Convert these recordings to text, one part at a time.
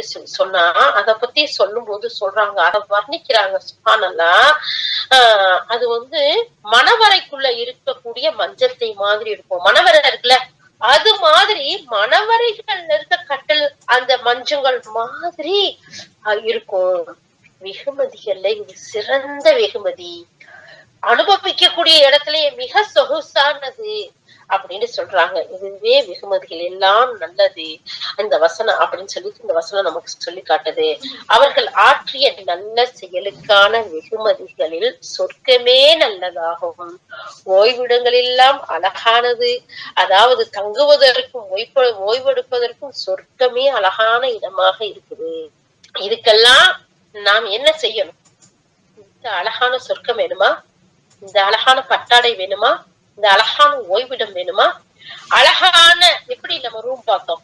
அப்படின்னு சொன்னா அத பத்தி சொல்லும் போது சொல்றாங்க. அதை வர்ணிக்கிறாங்க. சுபானல்லா ஆஹ் அது வந்து மணவரைக்குள்ள இருக்கக்கூடிய மஞ்சத்தை மாதிரி இருக்கும். மணவரை இருக்குல்ல? அது மாதிரி மணவரைகள் இருக்க கட்டல் அந்த மஞ்சங்கள் மாதிரி இருக்கும். வெகுமதிகள்ல இது சிறந்த வெகுமதி. அனுபவிக்கக்கூடிய இடத்துலயே மிக சொகுசானது. அப்படின்னு சொல்றாங்க. இதுவே வெகுமதிகள். எல்லாம் நல்லது. இந்த வசனம் அப்படின்னு சொல்லிட்டு இந்த வசனம் நமக்கு சொல்லி காட்டுது. அவர்கள் ஆற்றிய நல்ல செயலுக்கான வெகுமதிகளில் சொர்க்கமே நல்லதாகும். ஓய்விடங்கள் எல்லாம் அழகானது. அதாவது தங்குவதற்கும் ஓய்வு ஓய்வெடுப்பதற்கும் சொர்க்கமே அழகான இடமாக இருக்குது. இதுக்கெல்லாம் நாம் என்ன செய்யணும்? இந்த அழகான சொர்க்கம் வேணுமா? இந்த அழகான பட்டாடை வேணுமா? இந்த அழகான ஓய்விடம் வேணுமா? அழகான எப்படி நம்ம ரூம் பார்த்தோம்?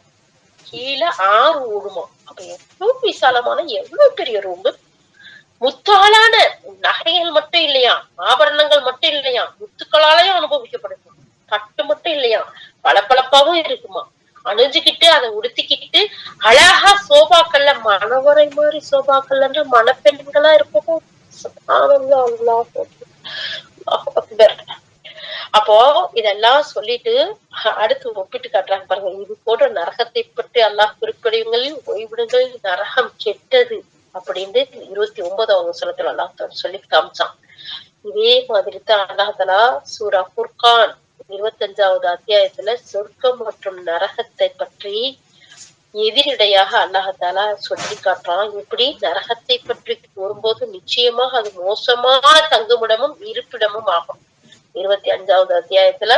கீழே ஆறு ஓடுமா? அப்ப எவ்வளவு விசாலமான எவ்வளவு பெரிய ரூம் முத்தாலான நகைகள் மட்டும் இல்லையா? ஆபரணங்கள் மட்டும் இல்லையா? முத்துக்களாலையும் அனுபவிக்கப்படுமா? பட்டு மட்டும் இல்லையா? பளபளப்பாவும் இருக்குமா? அணிஞ்சுக்கிட்டு அதை உடுத்திக்கிட்டு அழகா சோபாக்கள்ல மணவரை மாதிரி சோபாக்கள்ல மணப்பெண்களா இருப்போம் சுப்ஹானல்லாஹ், அல்லாஹ் அல்லாஹ் அக்பர். அப்போ இதெல்லாம் சொல்லிட்டு அடுத்து ஒப்பிட்டு காட்டுறாங்க பாருங்க. இது போன்ற நரகத்தை பற்றி அல்லாஹ் குறிப்பிடுங்களில் ஓய்விடுங்கள் நரகம் கெட்டது அப்படின்னு இருபத்தி ஒன்பதாவது வசனத்துல அல்லாஹ் சொல்லி காமிச்சான். இதே மாதிரி தான் அல்லாஹ் தலா சூரா குர்கான் இருபத்தஞ்சாவது அத்தியாயத்துல சொர்க்கம் மற்றும் நரகத்தை பற்றி எதிரிடையாக அல்லாஹாலா சொல்லி காட்டுறான். இப்படி நரகத்தை பற்றி கூறும்போது நிச்சயமாக அது மோசமான தங்குமிடமும் இருப்பிடமும் ஆகும். இருபத்தி அஞ்சாவது அத்தியாயத்துல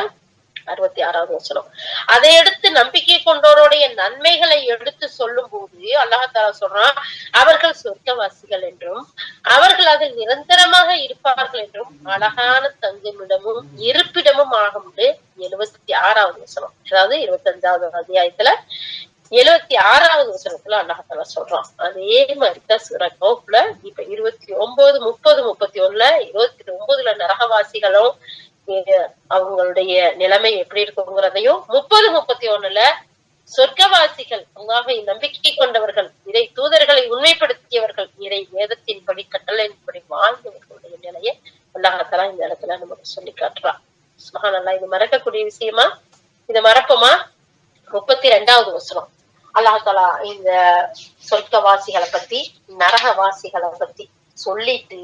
அறுபத்தி ஆறாவது வசனம். அதை எடுத்து நம்பிக்கை கொண்டோருடைய நன்மைகளை எடுத்து சொல்லும் போது அல்லாஹாலா சொல்றான் அவர்கள் சொர்க்கவாசிகள் என்றும் அவர்கள் அதில் நிரந்தரமாக இருப்பார்கள் என்றும் அழகான தங்குமிடமும் இருப்பிடமும் ஆகும் எழுபத்தி ஆறாவது வசனம். அதாவது இருபத்தி அஞ்சாவது அத்தியாயத்துல எழுபத்தி ஆறாவது வசனத்துல அல்லாஹால சொல்றான். அதே மாதிரிதான் சிறக்கோப்புல இப்ப இருபத்தி ஒன்பது முப்பது முப்பத்தி ஒண்ணுல இருபத்தி ஒன்பதுல நரகவாசிகளும் அவங்களுடைய நிலைமை எப்படி இருக்குங்கிறதையும் முப்பது முப்பத்தி ஒண்ணுல சொர்க்கவாசிகள் அல்லாஹை நம்பிக்கை கொண்டவர்கள் இறை தூதர்களை உண்மைப்படுத்தியவர்கள் இறை வேதத்தின்படி கட்டளையின்படி வாழ்ந்தவர்களுடைய நிலையை அல்லாஹத்தலா இந்த இடத்துல நமக்கு சொல்லி காட்டுறான். சுபஹானல்லாஹ் இது மறக்கக்கூடிய விஷயமா? இதை மறப்போமா? முப்பத்தி ரெண்டாவது வசனம். அல்லாஹலா இந்த சொர்க்கவாசிகளை பத்தி நரகவாசிகளை பத்தி சொல்லிட்டு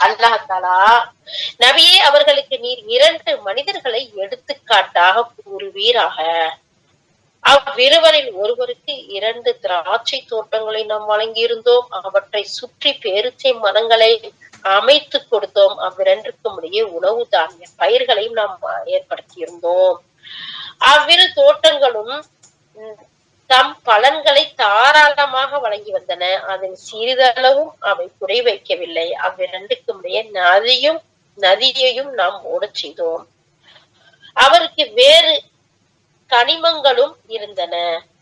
அல்லாஹாலா நபியே அவர்களுக்கு நீர் இரண்டு மனிதர்களை எடுத்துக்காட்டாக கூறுவீராக. அவ்விருவரில் ஒருவருக்கு இரண்டு திராட்சை தோட்டங்களை நாம் வழங்கியிருந்தோம். அவற்றை சுற்றி பேருச்சை மரங்களை அமைத்து கொடுத்தோம். அவ்விரண்டுக்கும் இடையே உணவு தானிய பயிர்களையும் நாம் ஏற்படுத்தியிருந்தோம். அவ்விரு தோட்டங்களும் உம், தம் பலன்களை தாராளமாக வழங்கி வந்தன. அதில் சிறிதளவும் அவை குறை வைக்கவில்லை. அவ்விரண்டுக்கும் நதியும் நதியையும் நாம் ஓடச் செய்தோம். அவருக்கு வேறு கனிமங்களும் இருந்தன.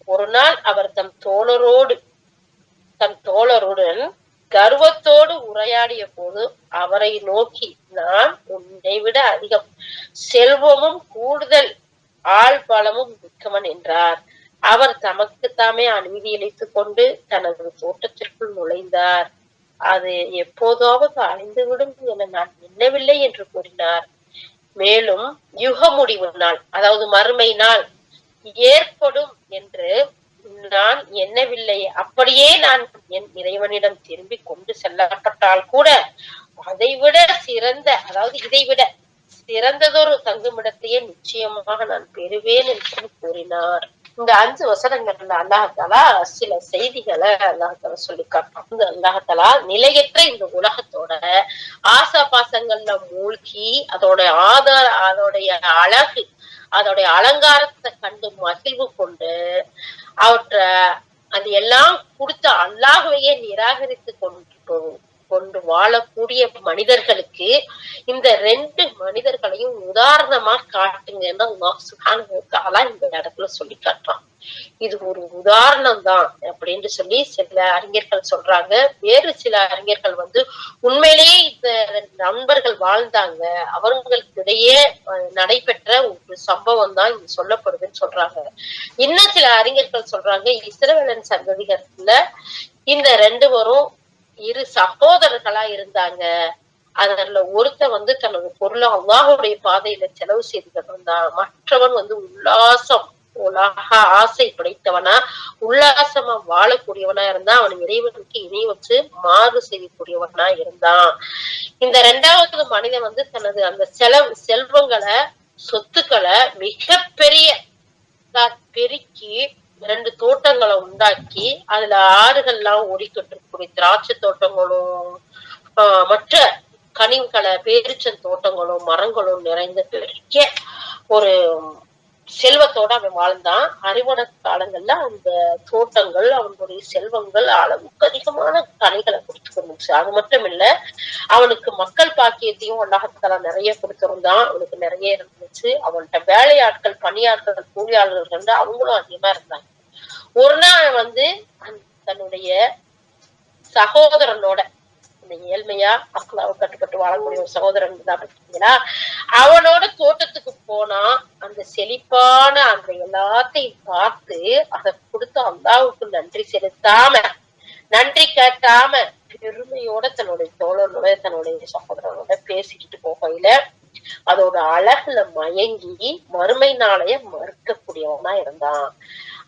ஒரு நாள் அவர் தம் தோழரோடு தம் தோழருடன் கர்வத்தோடு உரையாடிய போது அவரை நோக்கி நான் உன்னை விட அதிகம் செல்வமும் கூடுதல் ஆள் பலமும் மிக்கவன் என்றார். அவர் தமக்கு தாமே அனுமதி அளித்துக் கொண்டு தனது தோட்டத்திற்குள் நுழைந்தார். அது எப்போதாவது அழிந்துவிடும் என நான் எண்ணவில்லை என்று கூறினார். மேலும் யுக முடிவு நாள் அதாவது மறுமை நாள் ஏற்படும் என்று நான் எண்ணவில்லை. அப்படியே நான் என் இறைவனிடம் திரும்பி கொண்டு செல்லப்பட்டால் கூட அதைவிட சிறந்த அதாவது இதைவிட சிறந்ததொரு தங்குமிடத்தையே நிச்சயமாக நான் பெறுவேன் என்று கூறினார். இந்த அஞ்சு வசனங்கள்ல அல்லாஹாலா சில செய்திகளை அல்லாஹாலா சொல்லி காட்டுறான் இந்த அல்லாஹாலா நிலையற்ற இந்த உலகத்தோட ஆசா பாசங்கள்ல மூழ்கி அதோட ஆதார அதோடைய அழகு அதோடைய அலங்காரத்தை கண்டு மகிழ்வு கொண்டு அவற்றை அது எல்லாம் கொடுத்த அல்லாகவையே நிராகரித்து கொண்டு கொண்டு வாழக்கூடிய மனிதர்களுக்கு இந்த ரெண்டு மனிதர்களையும் உதாரணமா காட்டுங்கன்னு அல்லாஹ் இந்த இடத்துல சொல்லி காட்டுறான். இது ஒரு உதாரணம் தான் அப்படின்னு சொல்லி சில அறிஞர்கள் சொல்றாங்க. வேறு சில அறிஞர்கள் வந்து உண்மையிலேயே இந்த நண்பர்கள் வாழ்ந்தாங்க. அவர்களுக்கிடையே நடைபெற்ற ஒரு சம்பவம் தான் இங்க சொல்லப்படுதுன்னு சொல்றாங்க. இன்னும் சில அறிஞர்கள் சொல்றாங்க இஸ்ரவேலன் சந்ததிகத்துல இந்த ரெண்டு பேரும் இரு சகோதரர்களா இருந்தாங்க. அதுல ஒருத்தன் வந்து தனது பொருளை அல்லாஹுடைய பாதையில செலவு செய்துகிட்டு இருந்தான். மற்றவன் வந்து உல்லாசம் உலக ஆசை படைத்தவனா உல்லாசமா வாழக்கூடியவனா இருந்தா அவன் இறைவனுக்கு இணை வச்சு மாறு செய்யக்கூடியவனா இருந்தான். இந்த ரெண்டாவது மனிதன் வந்து தனது அந்த செலவு செல்வங்களை சொத்துக்களை மிகப்பெரிய பெரிய பெருக்கி ரெண்டு தோட்டங்களை உண்டாக்கி அதுல ஆறுகள்லாம் ஓடிக்கிட்டு இருக்கக்கூடிய திராட்சை தோட்டங்களும் ஆஹ் மற்ற கனிவுகளை பேரிச்சன் தோட்டங்களும் மரங்களும் நிறைந்த பெரிய ஒரு செல்வத்தோட அவன் வாழ்ந்தான். அறிவன காலங்கள்ல அந்த தோட்டங்கள் அவனுடைய செல்வங்கள் அளவுக்கு அதிகமான கலைகளை கொடுத்து கொண்டுச்சு. அது மட்டும் இல்ல அவனுக்கு மக்கள் பாக்கியத்தையும் அல்லாஹத்தால நிறைய கொடுத்திருந்தான் அவனுக்கு நிறைய இருந்துச்சு. அவன்கிட்ட வேலையாட்கள் பணியாட்கள் கூலியாளர்கள் வந்து அவங்களும் அதிகமா இருந்தாங்க. ஒரு நாள் வந்து தன்னுடைய சகோதரனோட இந்த ஏழ்மையா அஸ்லாவை கட்டுப்பட்டு வாழக்கூடிய ஒரு சகோதரன் தான் பாத்தீங்களா அவனோட தோட்டத்துக்கு போனா அந்த செழிப்பான அந்த எல்லாத்தையும் பார்த்து அதை கொடுத்து அல்லாவுக்கு நன்றி செலுத்தாம நன்றி கேட்டாம பெருமையோட தன்னுடைய தோழனோட தன்னுடைய சகோதரனோட பேசிக்கிட்டு போகையில அதோட அழகுல மயங்கி மறுமை நாளைய மறுக்கக்கூடியவனா இருந்தான்.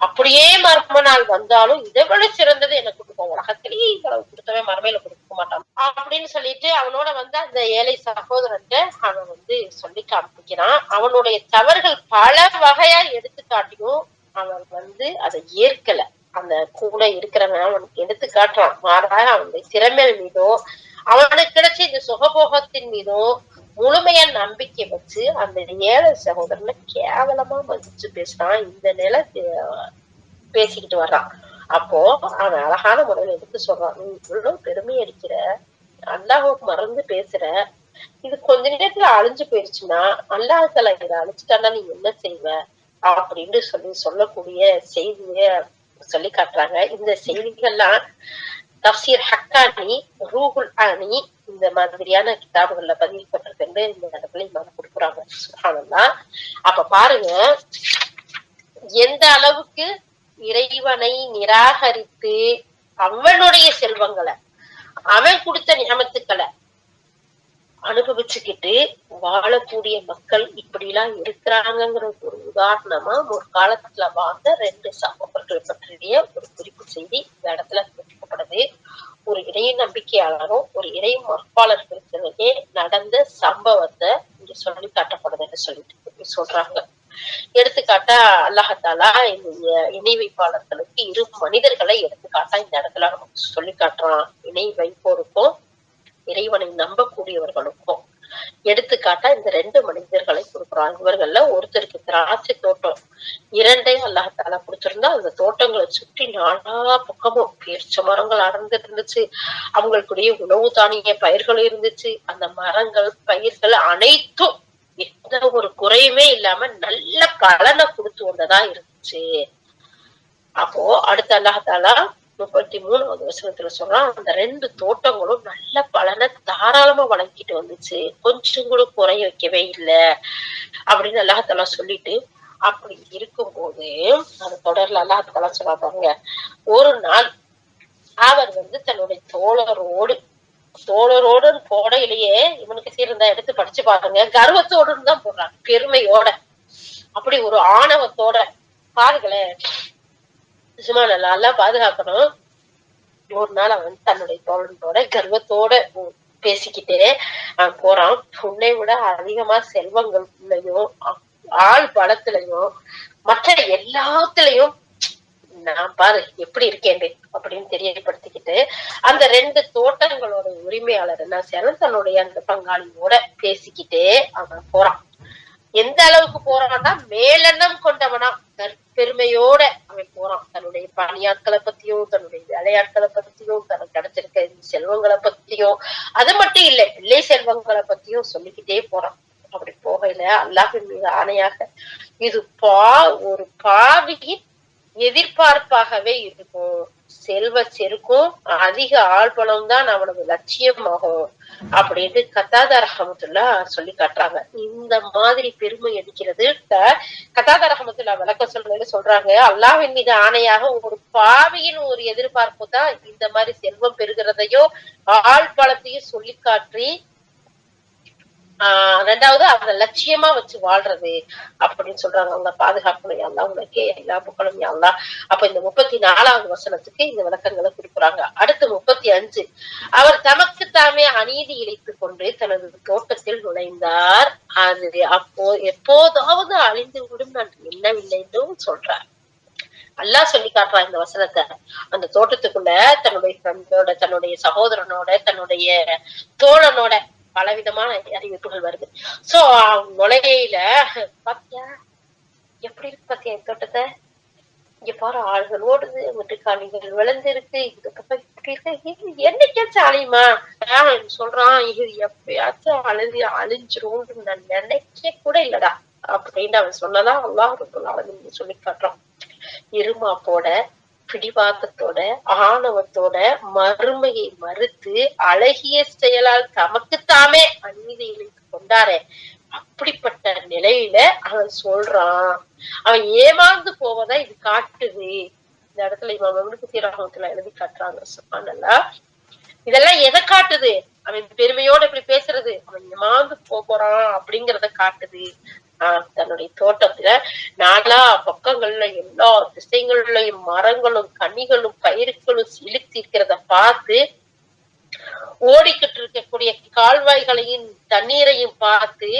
அப்படியே மர்ம நாள் வந்தாலும் இதை விட சிறந்தது எனக்கு கொடுக்கும் உலகத்திலேயே இவ்வளவு கொடுத்தவன் மரமையில கொடுக்க மாட்டான் அப்படின்னு சொல்லிட்டு அவனோட வந்து அந்த ஏழை சகோதரன்ட்டு அவன் வந்து சொல்லி காமிக்கிறான். அவனுடைய தவறுகள் பல வகையா எடுத்து காட்டியும் அவன் வந்து அதை ஏற்கல. அந்த கூட இருக்கிறவன் அவனுக்கு எடுத்து காட்டுறான். மாறாக அவனுடைய திறமை மீதும் அவனுக்கு கிடைச்ச இந்த சுகபோகத்தின் மீதும் முழுமையா நம்பிக்கை வச்சு அந்த ஏழை சகோதரனை கேவலமா மதிச்சு பேசுறான் இந்த நிலை பேசிக்கிட்டு வர்றான். அப்போ அவன் அழகான முறையில எடுத்து சொல்றான் நீ இவ்வளவு பெருமை அடிக்கிற அல்லாஹுக்கு மறந்து பேசுற. இது கொஞ்ச நேரத்துல அழிஞ்சு போயிருச்சுன்னா அல்லாஹால இதை அழிச்சுட்டானா நீ என்ன செய்வ? அப்படின்னு சொல்லி சொல்லக்கூடிய செய்திய சொல்லி காட்டுறாங்க. இந்த செய்திகள்லாம் தப்சீர் ஹக்கானி ரூகுல் ஆனி இந்த மாதிரியான கிதாபுகள்ல பதிவுப்பட்டிருக்கு இந்த இடத்துல இமாம் கொடுக்குறாங்க. சுகானந்தா அப்ப பாருங்க. எந்த அளவுக்கு இறைவனை நிராகரித்து அவனுடைய செல்வங்களை அவன் கொடுத்த நியமத்துக்களை அனுபவிச்சுக்கிட்டு வாழக்கூடிய மக்கள் இப்படி எல்லாம் இருக்கிறாங்கிற ஒரு உதாரணமா ஒரு காலத்துல வாழ்ந்த ரெண்டு சகோதரர்கள் பற்றிய ஒரு குறிப்பு செய்தி இந்த இடத்துல குறிப்பிடப்படுது ஒரு இறை நம்பிக்கையாளரும் ஒரு இறை மறுப்பாளர்களுக்கிடையே நடந்த சம்பவத்தை இங்க சொல்லி காட்டப்படுதுன்னு சொல்லிட்டு சொல்றாங்க. எடுத்துக்காட்டா அல்லாஹத்தாலா இந்த இணை வைப்பாளர்களுக்கு இரு மனிதர்களை எடுத்துக்காட்டா இந்த இடத்துல நமக்கு சொல்லி காட்டுறான். இணை வைப்போருக்கும் இறைவனை நம்பக்கூடியவர்களுக்கும். எடுத்துக்காட்டா இந்த ரெண்டு மனிதர்களை கொடுக்குறான் இவர்கள்ல ஒருத்தருக்கு திராட்சை தோட்டம் இரண்டையும் அல்லாஹால கொடுத்திருந்தா அந்த தோட்டங்களை சுற்றி நாலா பக்கமும் பேர்ச்ச மரங்கள் அடர்ந்து இருந்துச்சு. அவங்களுக்குடைய உணவு தானிய பயிர்கள் இருந்துச்சு. அந்த மரங்கள் பயிர்கள் அனைத்தும் எந்த ஒரு குறையுமே இல்லாம நல்ல பலனை கொடுத்து வந்ததா இருந்துச்சு. அப்போ அடுத்த அல்லாஹாலா முப்பத்தி மூணாவது வசனத்துல சொல்றான் அந்த ரெண்டு தோட்டங்களும் நல்ல பலனை தாராளமா வழங்கிட்டு வந்துச்சு. கொஞ்சம் கூட குறைய வைக்கவே இல்லை அப்படின்னு அல்லாஹாலா சொல்லிட்டு அப்படி இருக்கும்போது அந்த தொடர்ல அல்லாஹாலா சொல்லாதாங்க ஒரு நாள் அவர் வந்து தன்னுடைய தோழரோடு தோழரோடு போடையிலேயே இவனுக்கு சீர்ந்தா எடுத்து படிச்சு பாருங்க கர்வத்தோடு தான் போடுறாங்க பெருமையோட. அப்படி ஒரு ஆணவத்தோட பாருங்களேன் சும்மா நல்லா பாதுகாக்கணும். ஒரு நாள் அவன் தன்னுடைய தோழனோட கர்வத்தோட பேசிக்கிட்டே அவன் போறான். உன்னை விட அதிகமா செல்வங்கள்லயும் ஆள் பலத்திலையும் மற்ற எல்லாத்துலயும் நான் பாரு எப்படி இருக்கேன் அப்படின்னு தெரியப்படுத்திக்கிட்டு அந்த ரெண்டு தோட்டங்களோட உரிமையாளர் என்ன சேரன் தன்னுடைய அந்த பங்காளியோட பேசிக்கிட்டே அவன் போறான். எந்த அளவுக்கு போறான்னா மேலெண்ணம் கொண்டவனா பெருமையோட அவன் போறான். தன்னுடைய பணியாட்களை பத்தியும் தன்னுடைய வேலையாட்களை பத்தியும் தனக்கு கிடைச்சிருக்க செல்வங்களை பத்தியும் அது மட்டும் இல்லை பிள்ளை செல்வங்களை பத்தியும் சொல்லிக்கிட்டே போறான். அப்படி போகல அல்லாஹின் மீது ஆணையாக இது பா ஒரு பாவியின் எதிர்பார்ப்பாகவே இருக்கும். செல்வ செருக்கும் அதிக ஆழ்பலம் தான் அவனது லட்சியமாகும் அப்படின்னு கதாதார ரஹமத்துல்லா சொல்லி காட்டுறாங்க. இந்த மாதிரி பெருமை அடிக்கிறது கதாதார ரஹமத்துல்லா விளக்க சொல்றது சொல்றாங்க அல்லாவின் மீது ஆணையாக ஒரு பாவியின் ஒரு எதிர்பார்ப்பு தான் இந்த மாதிரி செல்வம் பெறுகிறதையோ ஆழ்பலத்தையும் சொல்லி காட்டி ஆஹ் ரெண்டாவது அதை லட்சியமா வச்சு வாழ்றது அப்படின்னு சொல்றாங்க. அவங்க பாதுகாக்கணும் அல்லா உனக்கே எல்லா புகழும் அல்லா அப்ப இந்த முப்பத்தி நாலாவது வசனத்துக்கு இந்த விளக்கங்களை கொடுக்குறாங்க. அடுத்து முப்பத்தி அஞ்சு. அவர் தமக்கு தாமே அநீதி இழைத்துக் கொண்டு தனது தோட்டத்தில் நுழைந்தார். அது அப்போ எப்போதாவது அழிந்து விடும் நான் எண்ணவில்லை என்றும் சொல்றார். அல்லாஹ் சொல்லி காட்டுறான் இந்த வசனத்தை. அந்த தோட்டத்துக்குள்ள தன்னுடைய ஃப்ரெண்டோட தன்னுடைய சகோதரனோட தன்னுடைய தோழனோட பலவிதமான அறிவிப்புகள் வருது. சோ நுழையில பாத்தியா? எப்படி இருக்கு பாத்தியா தோட்டத்தை? இங்க பாரு ஆள்கள் ஓடுது முட்டுக்காணிகள் விளைஞ்சிருக்கு இருக்கு இப்படி இருக்கு? என்னைக்காச்சும் அழியுமா? சொல்றான் இது எப்பயாச்சும் அழுதி அழிஞ்சிரும் நான் நினைக்க கூட இல்லடா. அப்படின்னு அவன் சொன்னதா அல்லாஹ் ரபுல் சொல்லி காட்டுறான். இருமாப்போட பிடிவாதத்தோட ஆணவத்தோட மறுமையை மறுத்து அழகிய செயலால் தமக்குத்தாமே அநீதி இழைத்து கொண்டாரே. அப்படிப்பட்ட நிலையில அவன் சொல்றான் அவன் ஏமாந்து போவதா இது காட்டுது. இந்த இடத்துல இவன் அவனுக்கு சீராகத்துல எழுதி காட்டுறாங்க சொன்னால இதெல்லாம் எதை காட்டுது? அவன் பெருமையோட இப்படி பேசுறது அவன் ஏமாந்து போறான் அப்படிங்கறத காட்டுது. தன்னுடைய தோட்டத்துல நாலா பக்கங்கள்ல எல்லா திசைகள்லயும் மரங்களும் கனிகளும் பயிர்களும் இழுத்து இருக்கிறத பார்த்து ஓடிக்கிட்டு இருக்கக்கூடிய கால்வாய்களையும் தண்ணீரையும் பார்த்து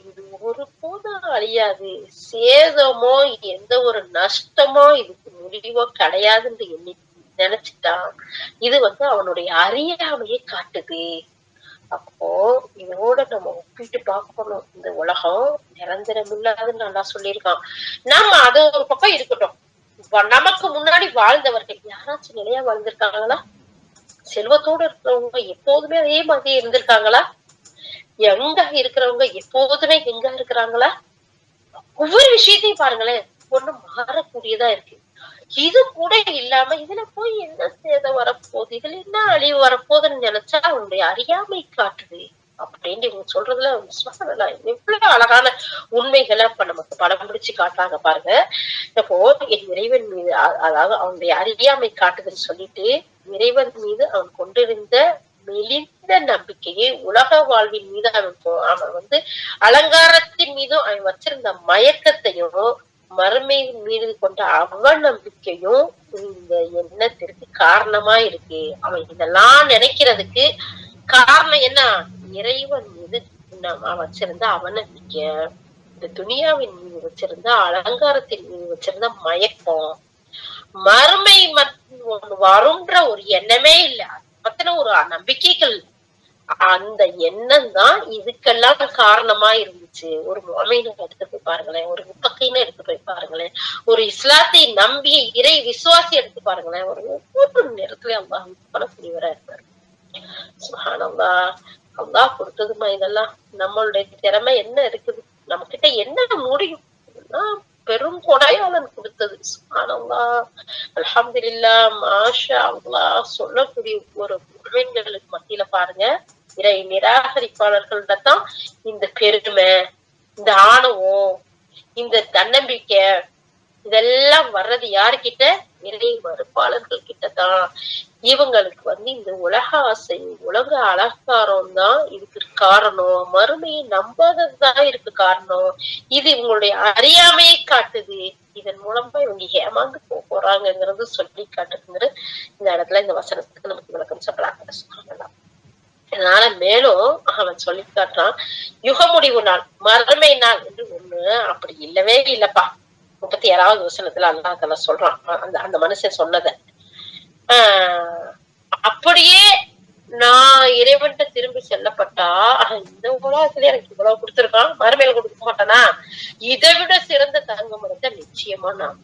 இது ஒரு போதும் அழியாது. சேதமோ எந்த ஒரு நஷ்டமோ இதுக்கு முடிவோ கிடையாதுன்னு எண்ணி நினைச்சிட்டான். இது வந்து அவனுடைய அறியாமையை காட்டுது. அப்போ இதோட நம்ம ஒப்பிட்டு பார்க்கணும். இந்த உலகம் நிரந்தரம் இல்லாதுன்னு நல்லா சொல்லியிருக்கான். நாம அது ஒரு பக்கம் இருக்கட்டும். நமக்கு முன்னாடி வாழ்ந்தவர்கள் யாராச்சும் நிலையா வாழ்ந்திருக்காங்களா? செல்வத்தோடு இருக்கிறவங்க எப்போதுமே அதே மாதிரி இருந்திருக்காங்களா? எங்க இருக்கிறவங்க எப்போதுமே எங்க இருக்கிறாங்களா? ஒவ்வொரு விஷயத்தையும் பாருங்களேன் ஒண்ணு மாறக்கூடியதா இருக்கு. இது கூட இல்லாம இதுல போய் என்ன சேதம் வரப்போகுது? இதுல என்ன அழிவு வரப்போகுதுன்னு நினைச்சா அவனுடைய அறியாமை காட்டுது அப்படின்னு இவங்க சொல்றதுல எவ்வளவு அழகான உண்மைகளை இப்ப நமக்கு படம் பிடிச்சு காட்டுறாங்க பாருங்க. இப்போ என் இறைவன் மீது அதாவது அவனுடைய அறியாமை காட்டுதுன்னு சொல்லிட்டு இறைவன் மீது அவன் கொண்டிருந்த மெலிந்த நம்பிக்கையை உலக வாழ்வின் மீது அவன் அவன் வந்து அலங்காரத்தின் மீதும் அவன் வச்சிருந்த மயக்கத்தையும் மறுமை மீது கொண்ட அவநம்பிக்கையும் இந்த எண்ணத்திற்கு காரணமா இருக்கு. அவன் இதெல்லாம் நினைக்கிறதுக்கு காரணம் என்ன? இறைவன் மீது வச்சிருந்த அவநம்பிக்கை இந்த துனியாவின் மீது வச்சிருந்த அலங்காரத்தின் மீது வச்சிருந்த மயக்கம் மறுமை ஒண்ணு வரும்ன்ற ஒரு எண்ணமே இல்லை. பத்தின ஒரு நம்பிக்கைகள் அந்த எண்ணம் தான் இதுக்கெல்லாம் காரணமா இருந்துச்சு. ஒரு முறைமையில எடுத்து போய் பாருங்களேன். ஒரு முப்பக்கைன்னு எடுத்து போய் பாருங்களேன். ஒரு இஸ்லாத்தை நம்பிய இறை விசுவாசி எடுத்து பாருங்களேன். ஒரு ஒவ்வொரு நேரத்துலயும் அல்லாஹ் பண்ணக்கூடியவரா இருப்பாரு சுகானந்தா அல்லா கொடுத்ததுமா இதெல்லாம்? நம்மளுடைய திறமை என்ன இருக்குது? நம்ம கிட்ட என்ன முடியும்? பெரும் கொடையாளன் கொடுத்தது. சுகானந்தா அலமதுல்லா மாஷா அல்லா சொல்லக்கூடிய ஒரு முழுமைகளுக்கு மத்தியில பாருங்க. இறை நிராகரிப்பாளர்கள்ட்ட தான் இந்த பெருமை இந்த ஆணவம் இந்த தன்னம்பிக்கை இதெல்லாம் வர்றது யாருக்கிட்ட இறை மறுப்பாளர்கள் கிட்டதான் இவங்களுக்கு வந்து இந்த உலக ஆசை உலக அலங்காரம் தான் இதுக்கு காரணம். மறுமையை நம்பாததுதான் இருக்கு காரணம். இது இவங்களுடைய அறியாமையை காட்டுது. இதன் மூலமா இவங்க ஏமாந்து போக போறாங்கிறது சொல்லி காட்டுதுங்கிற இந்த இடத்துல இந்த வசனத்துக்கு நமக்கு விளக்கம் சொல்லலாம் சொல்லலாம். அதனால மேலும் அவன் சொல்லி காட்டுறான் யுக முடிவு நாள் மறுமை நாள் என்று ஒண்ணு அப்படி இல்லவே இல்லப்பா. முப்பத்தி ஏழாவது வசனத்துல அல்லா சொல்றான். அந்த அந்த மனுஷன் சொன்னத. ஆஹ் அப்படியே நான் இறைவன்ட்ட திரும்பி செல்லப்பட்டா இந்த உலகத்துல எனக்கு இவ்வளவு கொடுத்துருக்கான் மறுமையில கொடுக்க மாட்டானா? இதை விட சிறந்த தங்க நிச்சயமா நான்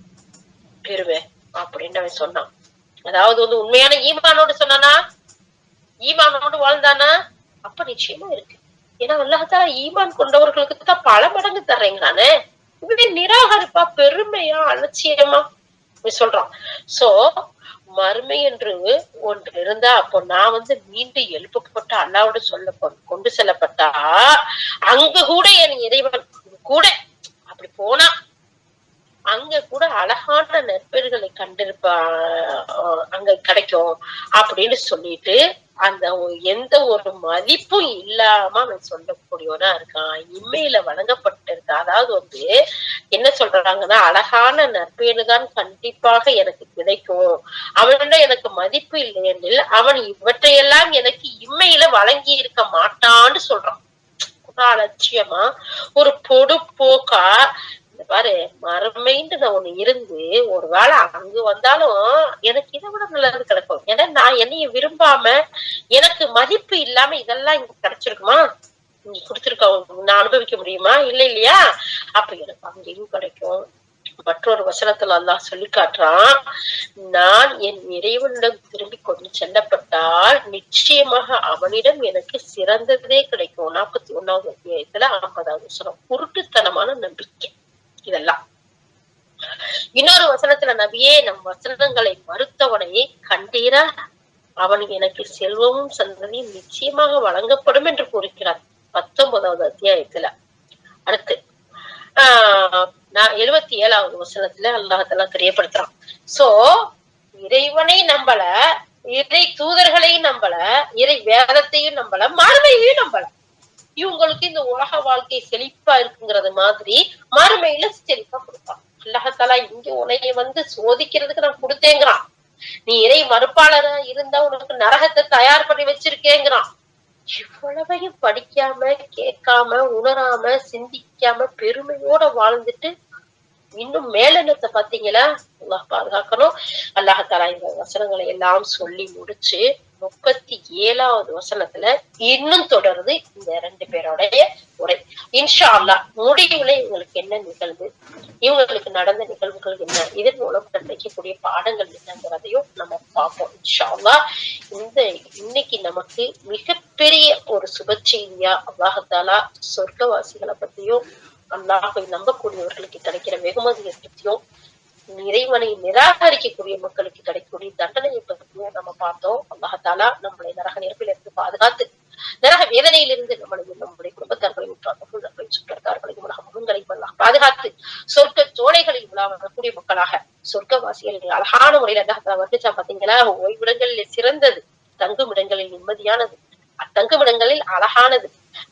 பெறுவேன் அப்படின்னு அவன் சொன்னான். அதாவது வந்து உண்மையான ஈமானோடு சொன்னானா? ஈமானோடு வாழ்ந்தானா? அப்ப நிச்சயமா இருக்கு. ஏன்னா அல்லாஹால ஈமான் கொண்டவர்களுக்கு தான் பல மடங்கு தர்றேங்கிறானே இவன் நிராகரிப்பா பெருமையா அலட்சியமா? சொல்றான். சோ மறுமை என்று ஒன்று இருந்தா அப்போ நான் வந்து மீண்டும் எழுப்பப்பட்ட அல்லாவோட சொல்ல கொண்டு செல்லப்பட்டா அங்க கூட என் இறைவன் கூட அப்படி போனா அங்க கூட அழகான நற்பெயர்களை கண்டிருப்பா அங்க கிடைக்கும் அப்படின்னு சொல்லிட்டு அந்த எந்த ஒரு மதிப்பும் இல்லாம அவன் சொல்லக்கூடியவனா இருக்கான். இம்மையில வழங்கப்பட்டிருக்க. அதாவது வந்து என்ன சொல்றாங்கன்னா அழகான நற்பேறு தான் கண்டிப்பாக எனக்கு கிடைக்கும். அவனிடம் எனக்கு மதிப்பு இல்லையெனில் அவன் இவற்றையெல்லாம் எனக்கு இம்மையில வழங்கி இருக்க மாட்டான்னு சொல்றான். ஒரு அலட்சியமா ஒரு பொடுப்போக்கா இந்த பாரு மறுமைன்னு நான் ஒண்ணு இருந்து ஒரு வேளை அங்கு வந்தாலும் எனக்கு இதை விட நல்லது கிடைக்கும். ஏன்னா நான் என்னைய விரும்பாம எனக்கு மதிப்பு இல்லாம இதெல்லாம் இங்க கிடைச்சிருக்குமா? இங்க கொடுத்திருக்க நான் அனுபவிக்க முடியுமா? இல்ல இல்லையா? அப்ப எனக்கு அங்கேயும் கிடைக்கும். மற்றொரு வசனத்துல அல்லாஹ் சொல்லி காட்டுறான் நான் என் இறைவனிடம் திரும்பி கொண்டு செல்லப்பட்டால் நிச்சயமாக அவனிடம் எனக்கு சிறந்ததே கிடைக்கும். நாற்பத்தி ஒண்ணாவது அத்தியாயத்துல ஐம்பதாவது வசனம். குருட்டுத்தனமான நம்பிக்கை. இதெல்லாம். இன்னொரு வசனத்துல நபியே நம் வசனங்களை மறுத்தவனை கண்டீரா? அவன் எனக்கு செல்வமும் சந்ததியும் நிச்சயமாக வழங்கப்படும் என்று கூறுகிறார் பத்தொன்பதாவது அத்தியாயத்துல. அடுத்து ஆஹ் நான் எழுபத்தி ஏழாவது வசனத்துல அல்லாஹெல்லாம் தெரியப்படுத்துறான். சோ இறைவனை நம்பல இறை தூதர்களையும் நம்பல இறை வேதத்தையும் நம்பல மாணவையையும் நம்பல. இவங்களுக்கு இந்த உலக வாழ்க்கை செழிப்பா இருக்குங்கிறது மாதிரி மறுமையில செழிப்பா கொடுப்பான் அல்லஹத்தாலா இங்க உனையை வந்து சோதிக்கிறதுக்கு நான் கொடுத்தேங்கிறான். நீ இறை மறுப்பாளரா இருந்தா உனக்கு நரகத்தை தயார் பண்ணி வச்சிருக்கேங்கிறான். இவ்வளவையும் படிக்காம கேட்காம உணராம சிந்திக்காம பெருமையோட வாழ்ந்துட்டு இன்னும் மேலெண்ணத்தை பாத்தீங்களா அல்லாஹ் பாதுகாக்கணும். அல்லாஹாலா இந்த வசனங்களை எல்லாம் சொல்லி முடிச்சு முப்பத்தி ஏழாவது வசனத்துல இன்னும் தொடருது இந்த ரெண்டு பேரோடைய உரை. இன்ஷா அல்லாஹ் முடிவுல இவங்களுக்கு என்ன நிகழ்வு? இவங்களுக்கு நடந்த நிகழ்வுகள் என்ன? இதன் மூலம் கிடைக்கக்கூடிய பாடங்கள் என்னங்கிறதையும் நம்ம பார்ப்போம் இன்ஷா அல்லா இந்த இன்னைக்கு நமக்கு மிகப்பெரிய ஒரு சுப செய்தியா அல்லாஹத்தாலா சொர்க்கவாசிகளை பத்தியும் அல்லாஹை நம்பக்கூடியவர்களுக்கு கிடைக்கிற வெகுமதியை பத்தியும் இறைவனை நிராகரிக்கக்கூடிய மக்களுக்கு கிடைக்கக்கூடிய தண்டனையை பற்றியும் நம்ம பார்த்தோம். அல்லாஹாலா நம்மளை நரக நெருப்பிலிருந்து பாதுகாத்து நரக வேதனையிலிருந்து நம்மளையும் நம்முடைய குடும்பத்தார்களையும் உற்றார்களையும் சுற்றத்தார்களையும் உலக முகங்களையும் எல்லாம் பாதுகாத்து சொர்க்க சோலைகளில் உலா வரக்கூடிய மக்களாக சொர்க்கவாசிகள் அழகான முறையில் அல்லாஹாலா வந்துச்சா பாத்தீங்களா? ஓய்விடங்களில் சிறந்தது தங்குமிடங்களில் நிம்மதியானது அத்தங்குமிடங்களில் அழகானது.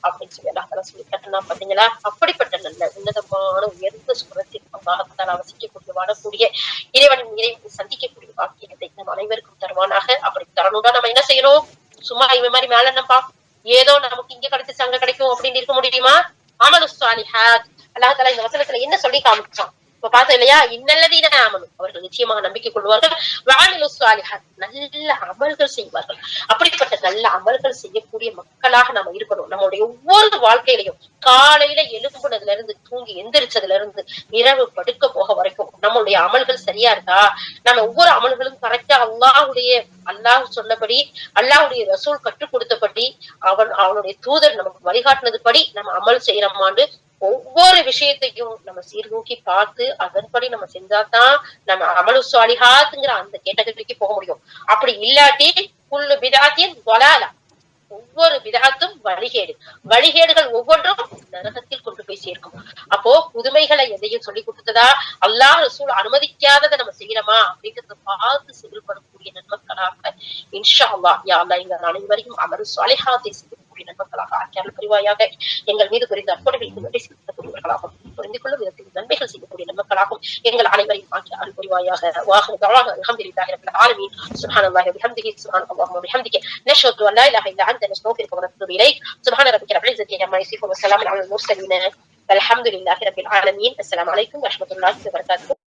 அப்படின்னு சொல்லி அல்லாஹால சொல்லி கட்டினா பாத்தீங்களா அப்படிப்பட்ட நல்ல உன்னதமான உயர்ந்த சுரத்தில் அல்லாஹத்தால் அவசிக்கக்கூடிய வாழக்கூடிய இறைவனின் இறைவனை சந்திக்கக்கூடிய வாக்கியத்தை நம் அனைவருக்கும் தருவானாக அப்படி தரணும்னா நம்ம என்ன செய்யணும் சும்மா இவன் மாதிரி மேல என்னப்பா ஏதோ நமக்கு இங்க கிடைச்சிச்சு அங்க கிடைக்கும் அப்படின்னு இருக்க முடியுமா அமலு சாலிஹாத் அல்லாஹால இந்த வசனத்துல என்ன சொல்லி காமிச்சான் இப்ப பார்த்தோம் இல்லையா? இன்னல்லதீன ஆமனும் அவர்கள் நிச்சயமாக நம்பிக்கை கொள்வார்கள். வானிலு சாலிஹாத். நல்ல அமல்கள் செய்வார்கள். அப்படிப்பட்ட நல்ல அமல்கள் செய்யக்கூடிய மக்களாக நாம இருக்கணும். நம்மளுடைய ஒவ்வொரு வாழ்க்கையிலையும் காலையில எழும்புனதுல இருந்து தூங்கி எந்திரிச்சதுல இருந்து இரவு படுக்க போக வரைக்கும் நம்மளுடைய அமல்கள் சரியா இருக்கா? நம்ம ஒவ்வொரு அமல்களும் கரெக்டா அல்லாஹுடைய அல்லாஹ் சொன்னபடி அல்லாஹுடைய ரசூல் கற்றுக் கொடுத்தபடி அவன் அவனுடைய தூதர் நமக்கு வழிகாட்டினது படி நம்ம அமல் செய்யறோமான்னு ஒவ்வொரு விஷயத்தையும் நம்ம சீர்தூக்கி பார்த்து அதன்படி நம்ம செஞ்சாதான் நம்ம அமலு சுவாலிஹாத்துங்கிற அந்த கேட்டகரிக்கு போக முடியும். அப்படி இல்லாட்டி புல்லு விதாத்தியன் வலாலா. ஒவ்வொரு விதத்தும் வழிகேடு. வழிகேடுகள் ஒவ்வொன்றும் நரகத்தில் கொண்டு போய் சேர்க்கும். அப்போ புதுமைகளை எதையும் சொல்லி கொடுத்ததா? அல்லாஹ் ரசூல் அனுமதிக்காததை நம்ம செய்யறோமா அப்படிங்கறத பார்த்து செயல்படக்கூடிய நன்மக்களாக இன்ஷா அல்லா யா அல்லாஹ் எங்கள் அனைவரையும் அமரு சுவாலிஹாத்தை செய்யக்கூடிய நன்மக்களாக ஆக்கியால் புரிவாயாக எங்கள் மீது புரிந்த அற்புதங்களுக்கு நன்றி செலுத்தக்கூடியவர்களாகும் புரிந்து கொள்ளும் விதத்தில் நன்மைகள் செய்யக்கூடிய நன்மக்களாகும் எங்கள் அனைவரையும் ஆக்கிய அருள் புரிவாயாக வாஹு தவாக அல்ஹம்துலில்லாஹி ரப்பில் ஆலமீன் சுப்ஹானல்லாஹி வபிஹம்திஹி சுப்ஹானல்லாஹு வபிஹம்திஹி نشهد ان لا اله الا انت نستغفرك ونتوب اليك سبحان ربك رب العزه عما يصفون وسلام على المرسلين الحمد لله رب العالمين السلام عليكم ورحمه الله وبركاته